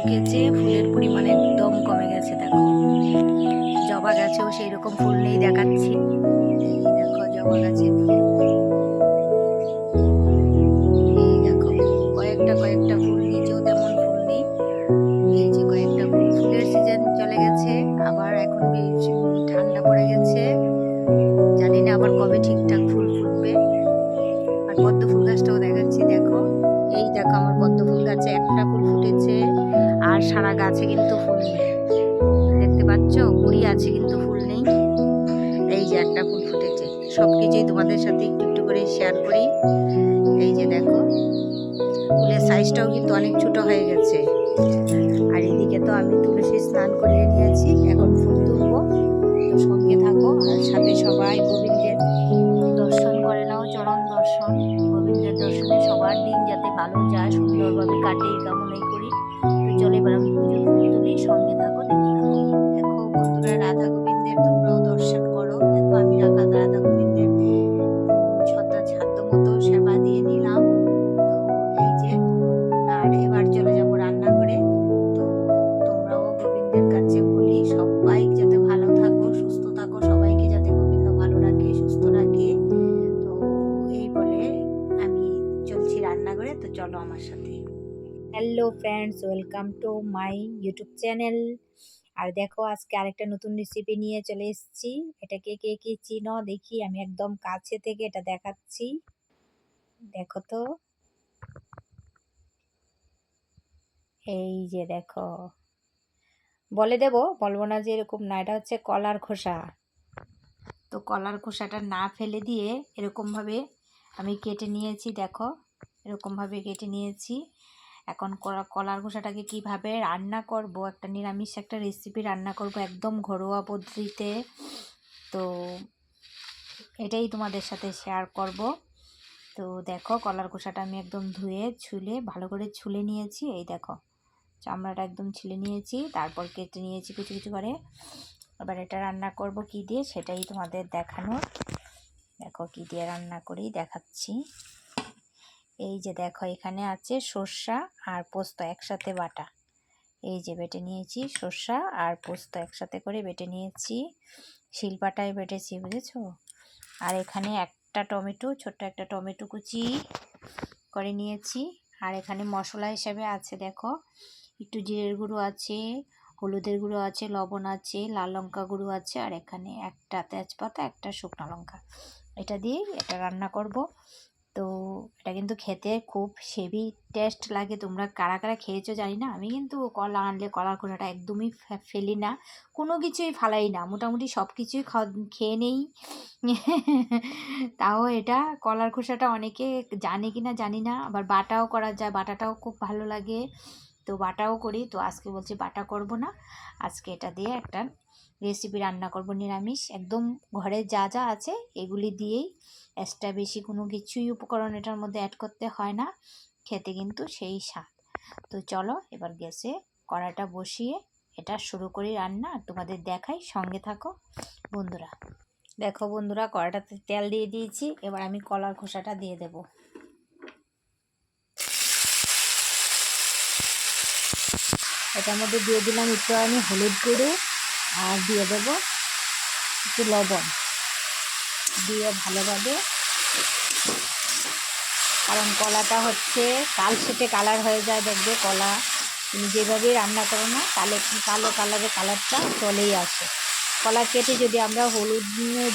শুকেছে ফুলের পরিমাণ একদম কমে গেছে দেখো। জবা গাছেও সেই রকম ফুল নেই দেখাচ্ছি গাছে কিন্তু ফুল নেই। দেখতে পাচ্ছ? কুড়ি আছে কিন্তু ফুল নেই। এই যে একটা ফুল ফুটেছে। সব কিছুই তোমাদের সাথে একটু একটু করে শেয়ার করি। এই যে দেখো, ফুলের সাইজটাও কিন্তু অনেক ছোট হয়ে গেছে। আর এদিকে তো আমি তুলসী স্নান করিয়ে নিয়েছি। এখন ফুল তুলবো। সঙ্গে থাকো, আর সাথে সবাই গোবিন্দের দর্শন করে নাও, চরণ দর্শন। গোবিন্দের দর্শনে সবার দিন যাতে ভালো যায়, সুন্দরভাবে কাটে কামনাই করি। চলে এবার সঙ্গে থাকো দেখতে থাকো দেখো বন্ধুরা Radha hello friends welcome to my YouTube channel আর দেখো, আজকে আরেকটা নতুন রেসিপি নিয়ে চলে এসেছি। এটাকে কে কে কে চিনো দেখি, আমি একদম কাছে থেকে এটা দেখাচ্ছি। দেখো তো। এই যে দেখো। বলে দেব, বলব না যে এরকম না, এটা হচ্ছে কলার খোসা। তো কলার খোসাটা না ফেলে দিয়ে এরকমভাবে আমি কেটে নিয়েছি, দেখো। এরকমভাবে কেটে নিয়েছি। এখন কলার খোসাটাকে কীভাবে রান্না করব? একটা নিরামিষ একটা রেসিপি রান্না করব একদম ঘরোয়া পদ্ধতিতে। তো এটাই তোমাদের সাথে শেয়ার করব। তো দেখো কলার খোসাটা আমি একদম ধুয়ে, ছুলে, ভালো করে ছুলে নিয়েছি। এই দেখো চামড়াটা একদম ছিলে নিয়েছি, তারপর কেটে নিয়েছি কিছু কিছু করে। এবার এটা রান্না করব কি দিয়ে সেটাই তোমাদের দেখানো দেখো কি দিয়ে রান্না করি, দেখাচ্ছি। এই যে দেখো, এখানে আছে সর্ষা আর পোস্ত একসাথে বাটা। এই যে বেটে নিয়েছি সর্ষা আর পোস্ত একসাথে করে বেটে নিয়েছি। শিলপাটায় বেটেছি, বুঝেছ? আর এখানে একটা টমেটো, ছোট্ট একটা টমেটো কুচি করে নিয়েছি। আর এখানে মশলা হিসাবে আছে, দেখো, একটু জিরের গুঁড়ো আছে, হলুদের গুঁড়ো আছে, লবণ আছে, লাল লঙ্কা গুঁড়ো আছে, আর এখানে একটা তেজপাতা, একটা শুকনো লঙ্কা। এটা দিয়েই এটা রান্না করব। তো এটা কিন্তু খেতে খুব হেভি টেস্ট লাগে। তোমরা কারা কারা খেয়েছো জানি না। আমি কিন্তু কলা আনলে কলার খোসাটা একদমই ফেলি না। কোনো কিছুই ফালাই না। মোটামুটি সব কিছুই খেয়ে নেই। তাও এটা কলার খোসাটা অনেকে জানে কি না জানি না। আবার বাটাও করা যায়, বাটাটাও খুব ভালো লাগে। তো বাটাও করি। তো আজকে বলছি বাটা করব না। আজকে এটা দিয়ে একটা রেসিপি রান্না করব, নিরামিষ। একদম ঘরে যা যা আছে, এগুলি দিয়েই এক্সট্রা বেশি কোনো কিছুই উপকরণ এটার মধ্যে অ্যাড করতে হয় না। খেতে কিন্তু সেই স্বাদ। তো চলো, এবার গ্যাসে কড়াটা বসিয়ে এটা শুরু করি রান্না। তোমাদের দেখাই, সঙ্গে থাকো বন্ধুরা। দেখো বন্ধুরা, কড়াটাতে তেল দিয়ে দিয়েছি। এবার আমি কলার খোসাটা দিয়ে দেব। এটার মধ্যে দিয়ে দিলাম একটু আমি হলুদ গুঁড়ো। আর দিয়ে দেব একটু লবণ। দিয়ে ভালোভাবে কারণ কলাটা হচ্ছে কাল সেটে কালার হয়ে যায় দেখবে কলা। তুমি যেভাবেই রান্না করো না কালে কালো কালারের কালারটা চলেই আসে। কলা কেটে যদি আমরা হলুদ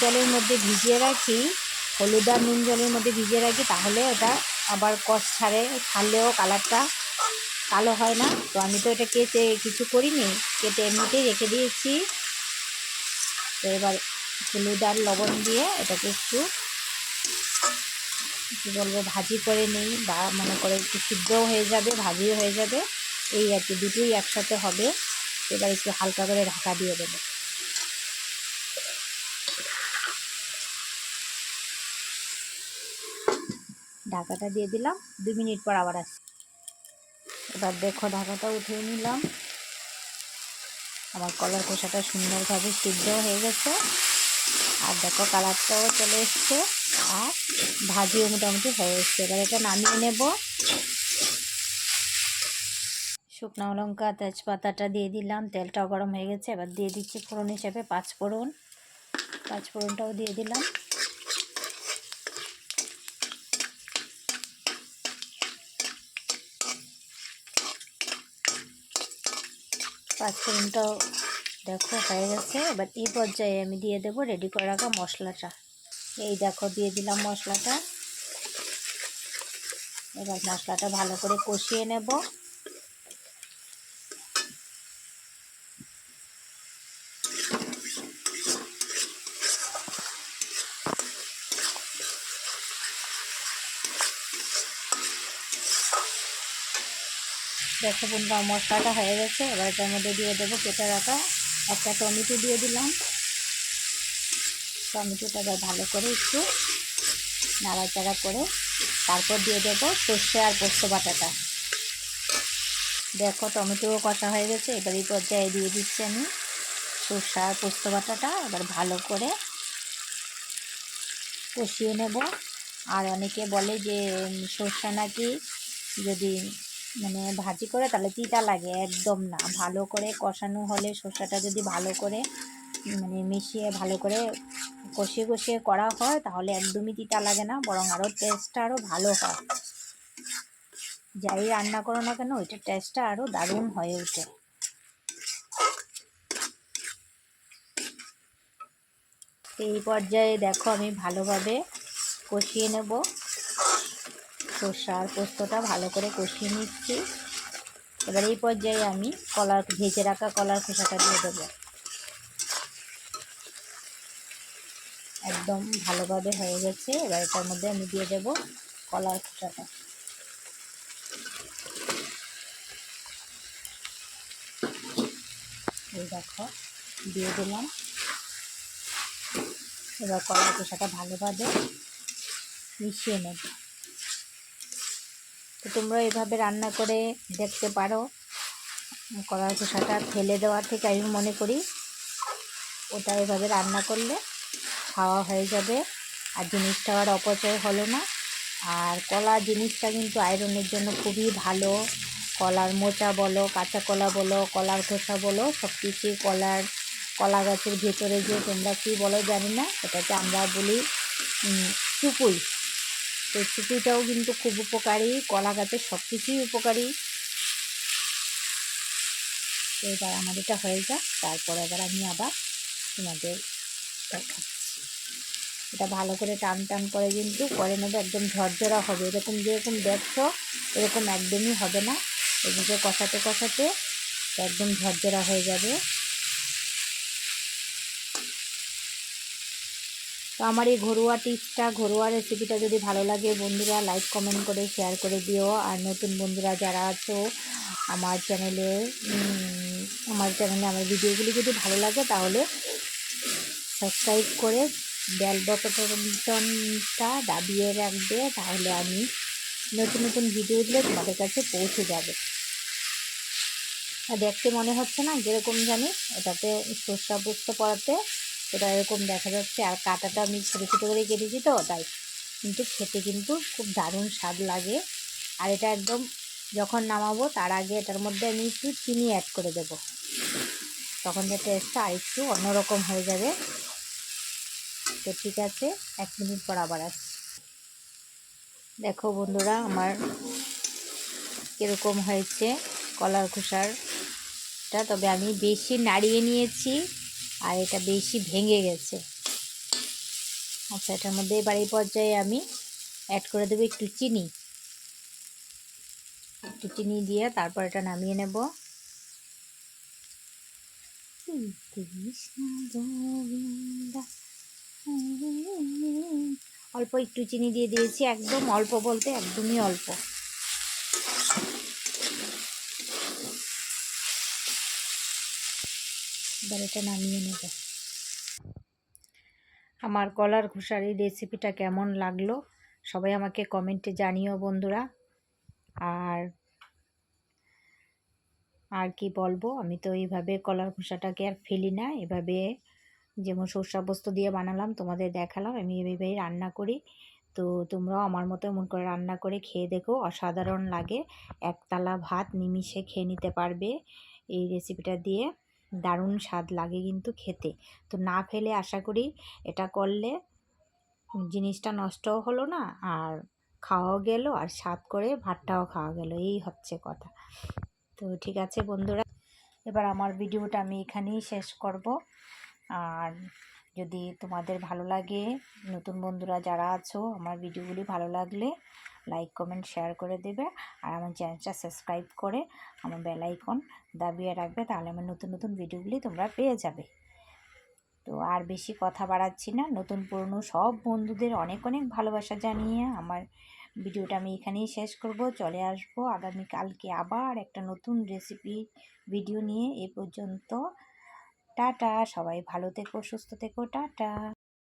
জলের মধ্যে ভিজিয়ে রাখি, হলুদ আর নুন জলের মধ্যে ভিজিয়ে রাখি, তাহলে ওটা আবার কষ ছাড়ে, ছাড়লেও কালারটা কালো হয় না। তো আমি তো এটা কেটে কিছু করিনি, কেটে এমনিতেই রেখে দিয়েছি। তো এবার হলুদ আর লবণ দিয়ে এটাকে একটু, কী বলব, ভাজি করে নিই বা মনে করে একটু সিদ্ধও হয়ে যাবে, ভাজিও হয়ে যাবে। এই আর কি, দুটোই একসাথে হবে। এবার একটু হালকা করে ঢাকা দিয়ে দেবো। ঢাকাটা দিয়ে দিলাম। দু মিনিট পর আবার আসছি। এবার দেখো, ঢাকাটা উঠিয়ে নিলাম। আমার কলার খোসাটা সুন্দরভাবে সিদ্ধ হয়ে গেছে। আর দেখো, কালারটাও চলে এসছে। আর ভাজিও মোটামুটি হয়ে এসছে। এবার এটা নামিয়ে নেব। শুকনো লঙ্কা, তেজপাতাটা দিয়ে দিলাম। তেলটাও গরম হয়ে গেছে। এবার দিয়ে দিচ্ছি ফোড়ন হিসাবে পাঁচ ফোড়ন পাঁচ ফোড়নটাও দিয়ে দিলাম। পাঁচ ফোড়নটাও দেখো, হয়ে গেছে। এবার এই পর্যায়ে আমি দিয়ে দেবো রেডি করে রাখা মশলাটা। এই দেখো, দিয়ে দিলাম মশলাটা। এবার মশলাটা ভালো করে কষিয়ে নেব। দেখো বন্ধু মশলাটা হয়ে গেছে। এবার এটার মধ্যে দিয়ে দেবো কেটে রাখা একটা টমেটো দিয়ে দিলাম। টমেটোটা এবার ভালো করে একটু নাড়াচাড়া করে তারপর দিয়ে দেবো সর্ষে আর পোস্ত বাটাটা। দেখো টমেটোও কষা হয়ে গেছে, এবার এই পর্যায়ে দিয়ে দিচ্ছি আমি সর্ষে আর পোস্ত বাটাটা। এবার ভালো করে কষিয়ে নেব। আর অনেকে বলে যে সর্ষে নাকি যদি মানে ভাজি করে তাহলে তিতা লাগে, একদম না। ভালো করে কষানো হলে শসাটা যদি ভালো করে মানে মিশিয়ে ভালো করে কষিয়ে কষিয়ে করা হয়, তাহলে একদমই তিতা লাগে না, বরং আরও টেস্টটা আরও ভালো হয়। যাই রান্না করো না কেন, ওইটার টেস্টটা আরও দারুণ হয়ে ওঠে। এই পর্যায়ে দেখো আমি ভালোভাবে কষিয়ে নেব। সর্ষা আর পোস্তটা ভালো করে কষিয়ে নিচ্ছি। এবার এই পর্যায়ে আমি কলার ভেজে রাখা কলার খোসাটা দিয়ে দেবো। একদম ভালোভাবে হয়ে গেছে। এবার এটার মধ্যে আমি দিয়ে দেব কলার খোসাটা। এই দেখো, দিয়ে দিলাম। এবার কলার খোসাটা ভালোভাবে মিশিয়ে নেব। তো তোমরা এভাবে রান্না করে দেখতে পারো। কলার খোসাটা ফেলে দেওয়ার থেকে আমি মনে করি। ওটা এভাবে রান্না করলে খাওয়া হয়ে যাবে। আর জিনিসটা আর অপচয় হলো না। আর কলা জিনিসটা কিন্তু আয়রনের জন্য খুবই ভালো। কলার মোচা বলো, কাঁচা কলা বলো, কলার খোসা বলো সব কিছুই কলার, কলা গাছের ভেতরে যে তোমরা কী বলো জানি না। এটাকে আমরা বলি চুপুই তো চুপুইটাও কিন্তু খুব উপকারী, কলা গাছের সব কিছুই উপকারী। তো এবার আমার এটা হয়ে যাক, তারপর এবার আমি আবার তোমাদের এটা ভালো করে টান টান করে কিন্তু করে নেবে, একদম ঝরঝরা হবে। এরকম যেরকম দেখছ, এরকম একদমই হবে না। এদিকে কষাতে কষাতে একদম ঝরঝরা হয়ে যাবে। তো আমার এই ঘরোয়া টিপসটা, ঘরোয়া রেসিপিটা যদি ভালো লাগে বন্ধুরা লাইক কমেন্ট করে শেয়ার করে দিও। আর নতুন বন্ধুরা যারা আছো আমার চ্যানেলে আমার চ্যানেলে আমার ভিডিওগুলি যদি ভালো লাগে তাহলে সাবস্ক্রাইব করে বেল বটনটা দাবিয়ে রাখবে, তাহলে আমি নতুন নতুন ভিডিও তোমাদের কাছে পৌঁছে যাবে। আর দেখতে মনে হচ্ছে না, যেরকম জানি এটাতে সর্ষা পোস্ত পড়াতে এটা এরকম দেখা যাচ্ছে। আর কাটাটা আমি ছোটো ছোটো করে কেটেছি তো, তাই। কিন্তু খেতে কিন্তু খুব দারুণ স্বাদ লাগে। আর এটা একদম যখন নামাবো, তার আগে এটার মধ্যে আমি একটু চিনি অ্যাড করে দেব। তখন যে টেস্টটা আর একটু অন্যরকম হয়ে যাবে। তো ঠিক আছে, এক মিনিট পর আবার আসছি। দেখো বন্ধুরা, আমার কীরকম হয়েছে কলার খোসারটা তবে আমি বেশি নাড়িয়ে নিয়েছি। আর এটা বেশি ভেঙে গেছে। আচ্ছা এটার মধ্যে এবার এই পর্যায়ে আমি অ্যাড করে দেবো একটু চিনি। একটু চিনি দিয়ে তারপর এটা নামিয়ে নেব। অল্প একটু চিনি দিয়ে দিয়েছি একদম অল্প বলতে একদমই অল্প। এবার এটা নামিয়ে নেব। আমার কলার ঘোষার এই রেসিপিটা কেমন লাগল, সবাই আমাকে কমেন্টে জানিও বন্ধুরা। আর আর কি বলব, আমি তো এইভাবে কলার খোসাটাকে আর ফেলি না, এভাবে যেমন সর্ষা পোস্ত দিয়ে বানালাম, তোমাদের দেখালাম, আমি এইভাবেই রান্না করি। তো তোমরাও আমার মতো এমন করে রান্না করে খেয়ে দেখো, অসাধারণ লাগে। একতলা ভাত নিমিষে খেয়ে নিতে পারবে এই রেসিপিটা দিয়ে। দারুণ স্বাদ লাগে কিন্তু খেতে। তো না ফেলে আশা করি এটা করলে জিনিসটা নষ্টও হলো না আর খাওয়াও গেল আর স্বাদ করে ভাতটাও খাওয়া গেল। এই হচ্ছে কথা। তো ঠিক আছে বন্ধুরা, এবার আমার ভিডিওটা আমি এখানেই শেষ করব। আর যদি তোমাদের ভালো লাগে, নতুন বন্ধুরা যারা আছো, আমার ভিডিওগুলি ভালো লাগলে লাইক কমেন্ট শেয়ার করে দেবে। আর আমার চ্যানেলটা সাবস্ক্রাইব করে আমার বেল আইকন দাবিয়ে রাখবে, তাহলে আমার নতুন নতুন ভিডিওগুলি তোমরা পেয়ে যাবে। তো আর বেশি কথা বাড়াচ্ছি না, নতুন, পুরনো সব বন্ধুদের অনেক অনেক ভালোবাসা জানিয়ে আমার ভিডিওটা আমি এখানেই শেষ করব। চলে আসব আগামীকালকে আবার একটা নতুন রেসিপি ভিডিও নিয়ে। এ পর্যন্ত, টাটা, সবাই ভালো থেকো, সুস্থ থেকো, টাটা।